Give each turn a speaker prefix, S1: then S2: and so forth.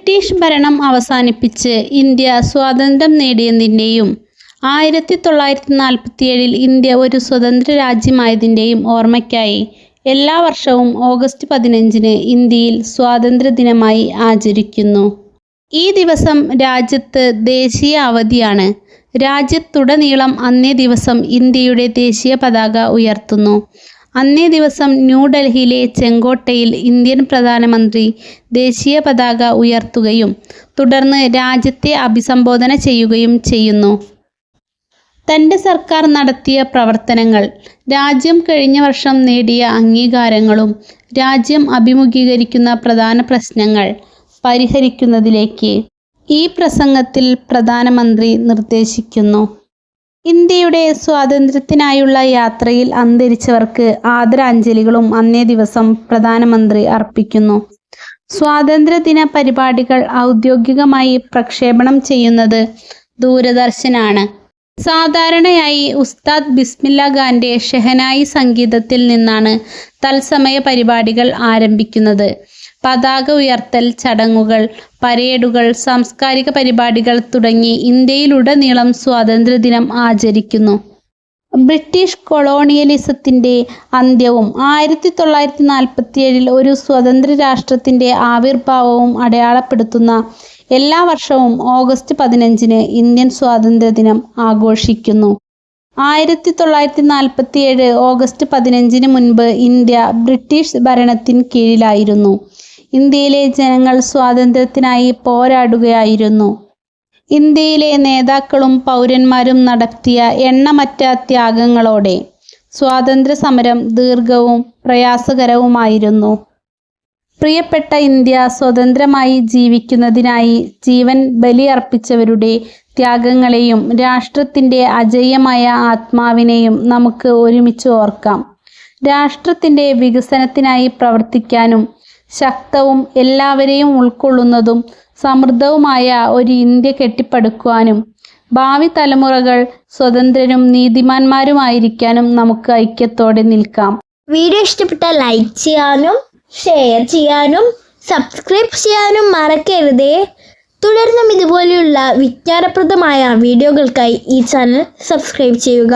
S1: British ഭരണം അവസാനിപ്പിച്ച് India സ്വാതന്ത്ര്യം നേടിയതിന്റെയും ആയിരത്തി തൊള്ളായിരത്തി നാൽപ്പത്തിയേഴിൽ ഇന്ത്യ ഒരു സ്വതന്ത്ര രാജ്യമായതിന്റെയും ഓർമ്മയ്ക്കായി എല്ലാ വർഷവും ഓഗസ്റ്റ് പതിനഞ്ചിന് ഇന്ത്യയിൽ സ്വാതന്ത്ര്യ ദിനമായി ആചരിക്കുന്നു. ഈ ദിവസം രാജ്യത്ത് ദേശീയ അവധിയാണ്. രാജ്യത്തുടനീളം അന്നേ ദിവസം ഇന്ത്യയുടെ ദേശീയ പതാക ഉയർത്തുന്നു. അന്നേ ദിവസം ന്യൂഡൽഹിയിലെ ചെങ്കോട്ടയിൽ ഇന്ത്യൻ പ്രധാനമന്ത്രി ദേശീയ പതാക ഉയർത്തുകയും തുടർന്ന് രാജ്യത്തെ അഭിസംബോധന ചെയ്യുകയും ചെയ്യുന്നു. തന്റെ സർക്കാർ നടത്തിയ പ്രവർത്തനങ്ങൾ രാജ്യം കഴിഞ്ഞ വർഷം നേടിയ അംഗീകാരങ്ങളും രാജ്യം അഭിമുഖീകരിക്കുന്ന പ്രധാന പ്രശ്നങ്ങൾ പരിഹരിക്കുന്നതിലേക്ക് ഈ പ്രസംഗത്തിൽ പ്രധാനമന്ത്രി നിർദ്ദേശിക്കുന്നു. ഇന്ത്യയുടെ സ്വാതന്ത്ര്യത്തിനായുള്ള യാത്രയിൽ അന്തരിച്ചവർക്ക് ആദരാഞ്ജലികളും അന്നേ ദിവസം പ്രധാനമന്ത്രി അർപ്പിക്കുന്നു. സ്വാതന്ത്ര്യദിന പരിപാടികൾ ഔദ്യോഗികമായി പ്രക്ഷേപണം ചെയ്യുന്നത് ദൂരദർശനാണ്. സാധാരണയായി ഉസ്താദ് ബിസ്മില്ല ഖാന്റെ ഷെഹനായി സംഗീതത്തിൽ നിന്നാണ് തത്സമയ പരിപാടികൾ ആരംഭിക്കുന്നത്. പതാക ഉയർത്തൽ ചടങ്ങുകൾ പരേഡുകൾ സാംസ്കാരിക പരിപാടികൾ തുടങ്ങി ഇന്ത്യയിലുടനീളം സ്വാതന്ത്ര്യദിനം ആചരിക്കുന്നു. ബ്രിട്ടീഷ് കൊളോണിയലിസത്തിന്റെ അന്ത്യവും ആയിരത്തി തൊള്ളായിരത്തി നാൽപ്പത്തിയേഴിൽ ഒരു സ്വതന്ത്ര രാഷ്ട്രത്തിന്റെ ആവിർഭാവവും അടയാളപ്പെടുത്തുന്ന എല്ലാ വർഷവും ഓഗസ്റ്റ് പതിനഞ്ചിന് ഇന്ത്യൻ സ്വാതന്ത്ര്യദിനം ആഘോഷിക്കുന്നു. ആയിരത്തി തൊള്ളായിരത്തി നാൽപ്പത്തിയേഴ് ഓഗസ്റ്റ് പതിനഞ്ചിന് മുൻപ് ഇന്ത്യ ബ്രിട്ടീഷ് ഭരണത്തിന് കീഴിലായിരുന്നു. ഇന്ത്യയിലെ ജനങ്ങൾ സ്വാതന്ത്ര്യത്തിനായി പോരാടുകയായിരുന്നു. ഇന്ത്യയിലെ നേതാക്കളും പൗരന്മാരും നടത്തിയ എണ്ണമറ്റ ത്യാഗങ്ങളോടെ സ്വാതന്ത്ര്യ സമരം ദീർഘവും പ്രയാസകരവുമായിരുന്നു. പ്രിയപ്പെട്ട ഇന്ത്യ സ്വതന്ത്രമായി ജീവിക്കുന്നതിനായി ജീവൻ ബലിയർപ്പിച്ചവരുടെ ത്യാഗങ്ങളെയും രാഷ്ട്രത്തിന്റെ അജയ്യമായ ആത്മാവിനെയും നമുക്ക് ഒരുമിച്ച് ഓർക്കാം. രാഷ്ട്രത്തിന്റെ വികസനത്തിനായി പ്രവർത്തിക്കാനും ശക്തവും എല്ലാവരെയും ഉൾക്കൊള്ളുന്നതും സമൃദ്ധവുമായ ഒരു ഇന്ത്യ കെട്ടിപ്പടുക്കുവാനും ഭാവി തലമുറകൾ സ്വതന്ത്രരും നീതിമാന്മാരുമായിരിക്കാനും നമുക്ക് ഐക്യത്തോടെ നിൽക്കാം.
S2: വീഡിയോ ഇഷ്ടപ്പെട്ട ലൈക്ക് ചെയ്യാനും ഷെയർ ചെയ്യാനും സബ്സ്ക്രൈബ് ചെയ്യാനും മറക്കരുതേ. തുടർന്നും ഇതുപോലെയുള്ള വിജ്ഞാനപ്രദമായ വീഡിയോകൾക്കായി ഈ ചാനൽ സബ്സ്ക്രൈബ് ചെയ്യുക.